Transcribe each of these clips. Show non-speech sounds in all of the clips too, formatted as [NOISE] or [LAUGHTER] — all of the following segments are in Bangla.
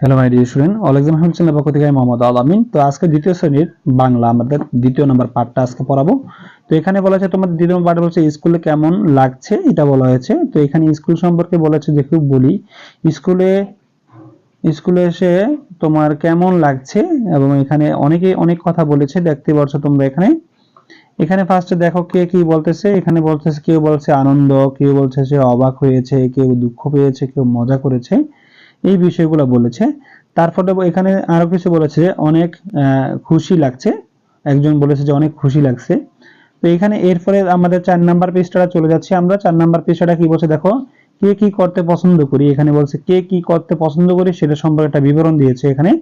Hello my dear student all exam channel পক্ষ থেকে আমি মোহাম্মদ আল আমিন তো আজকে দ্বিতীয় শ্রেণির বাংলা, আমাদের দ্বিতীয় নাম্বার পার্টটা আজকে পড়াবো। তো এখানে বলা আছে তোমাদের দ্বিতীয় পার্ট বলছে, স্কুলে কেমন লাগছে? এটা বলা হয়েছে। তো এখানে স্কুল সম্পর্কে বলেছে যে খুব বলি, স্কুলে স্কুলে এসে তোমার কেমন লাগছে? এবং এখানে অনেকে অনেক কথা বলেছে, দেখতে পাচ্ছ তোমরা এখানে। এখানে ফার্স্টে দেখো কে কি বলতেছে। এখানে বলতেছে, কেউ বলছে আনন্দ, কেউ বলছে সে অবাক হয়েছে, কেউ দুঃখ পেয়েছে, কেউ মজা করেছে। এই বিষয়গুলো বলেছে। তারপরে এখানে আরও কিছু বলেছে যে অনেক খুশি লাগছে। একজন বলেছে যে অনেক খুশি লাগছে। তো এখানে এরপরে আমাদের চার নাম্বার পৃষ্ঠাটা চলে যাচ্ছে। আমরা চার নাম্বার পৃষ্ঠাটা কি বলছে দেখো? কে কি করতে পছন্দ করি? এখানে বলছে কে কি করতে পছন্দ করি সেটা সম্পর্কে একটা বিবরণ দিয়েছে এখানে।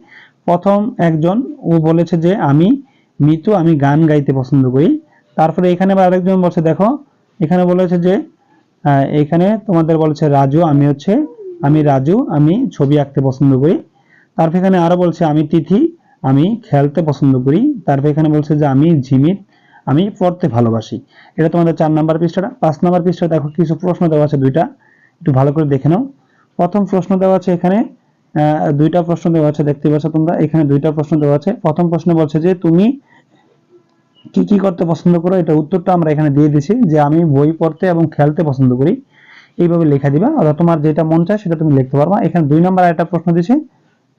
প্রথম একজন, ও বলেছে যে আমি মিতু আমি গান গাইতে পছন্দ করি। তারপরে এখানে আরেকজন বলছে দেখো, এখানে বলেছে যে এখানে তোমাদের বলেছে রাজু, আমি হচ্ছে আমি রাজু, আমি ছবি আঁকতে পছন্দ করি। তারপর এখানে আরও বলছে, আমি তিথি, আমি খেলতে পছন্দ করি। তারপর এখানে বলছে যে, আমি ঝিমিত, আমি পড়তে ভালোবাসি। এটা তোমাদের চার নাম্বার পৃষ্ঠাটা। পাঁচ নাম্বার পৃষ্ঠা দেখো, কিছু প্রশ্ন দেওয়া আছে দুইটা। একটু ভালো করে দেখে নাও। প্রথম প্রশ্ন দেওয়া আছে এখানে দুইটা প্রশ্ন দেওয়া আছে, দেখতে পাচ্ছ তোমরা। এখানে দুইটা প্রশ্ন দেওয়া আছে। প্রথম প্রশ্ন বলছে যে, তুমি কি কি করতে পছন্দ করো? এটা উত্তরটা আমরা এখানে দিয়ে দিছি যে, আমি বই পড়তে এবং খেলতে পছন্দ করি। এইভাবে লেখা দিবা, অথবা তোমার যেটা মন চায় সেটা তুমি লিখতে পারবা। এখানে দুই নাম্বার একটা প্রশ্ন দিছে।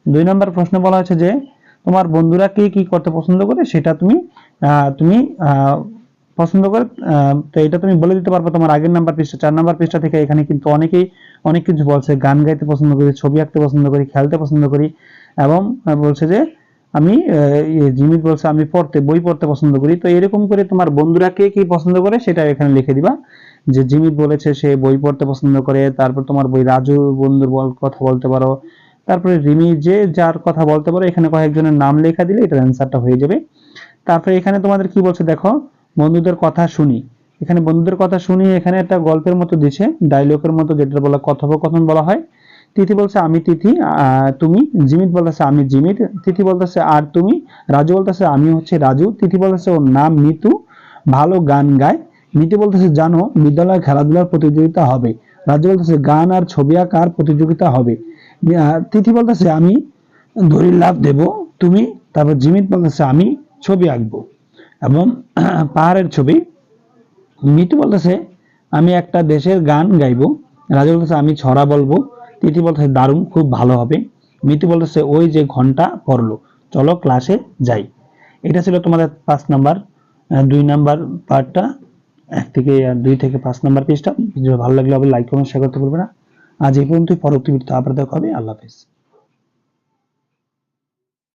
দুই নাম্বার প্রশ্নে বলা হয়েছে যে, তোমার বন্ধুরা কে কি করতে পছন্দ করে সেটা তুমি তুমি পছন্দ করে তো এটা তুমি বলে দিতে পারবে তোমার আগের নাম্বার পৃষ্ঠা, চার নাম্বার পৃষ্ঠা থেকে এখানে কিন্তু অনেকেই অনেক কিছু বলছে। গান গাইতে পছন্দ করি, ছবি আঁকতে পছন্দ করি, খেলতে পছন্দ করি এবং বলছে যে, আমি জিমিত বলছে আমি পড়তে, বই পড়তে পছন্দ করি। তো এরকম করে তোমার বন্ধুরা কে কি পছন্দ করে সেটা এখানে লিখে দিবা। যে জিমিত বলেছে সে বই পড়তে পছন্দ করে, তারপর তোমার বই রাজু বন্ধুর বল- কথা বলতে পারো। তারপরে রিমি যে যার কথা বলতে পারো, এখানে কয়েকজনের নাম লেখা দিলে এটার অ্যান্সারটা হয়ে যাবে। তারপরে এখানে তোমাদের কি বলছে দেখো, বন্ধুদের কথা শুনি। এখানে বন্ধুদের কথা শুনি, এখানে একটা গল্পের মতো দিছে ডায়লগের মতো যেটা বলা কথোপকথন বলা হয়। তিথি বলছে, আমি তিথি তুমি? জিমিত বলতেছে, আমি জিমিত। তিথি বলতেছে, আর তুমি? রাজু বলতেছে আমি হচ্ছে রাজু। তিথি বলতেছে, ওর নাম মিতু। ভালো গান গায়। মিতু বলতেছে, জানো, বিদ্যালয়ে খেলাধুলার প্রতিযোগিতা হবে। রাজু বলতেছে, গান আর ছবি আঁকার প্রতিযোগিতা হবে। তিথি বলতেছে, আমি দড়ির লাভ দেব, তুমি, তারপর জিমিত বলতেছে, আমি ছবি আঁকবো এবং [CLEARS THROAT] পাহাড়ের ছবি। মিতু বলতেছে, আমি একটা দেশের গান গাইবো। রাজু বলতেছে, আমি ছড়া বলব। তিথি বলতেছে, দারুণ, খুব ভালো হবে। মিতু বলতেছে, ওই যে ঘণ্টা পড়ল, চলো ক্লাসে যাই। এটা ছিল তোমাদের পাঁচ নাম্বার দুই নাম্বার পার্টটা এক থেকে দুই থেকে পাঁচ নাম্বার পেজটা ভালো লাগলে হবে লাইক কমেন্ট শেয়ার করতে ভুলবে না। আজ এই পর্যন্তই, পরবর্তী ভিডিওতে আবার দেখা হবে। আল্লাহ হাফেজ।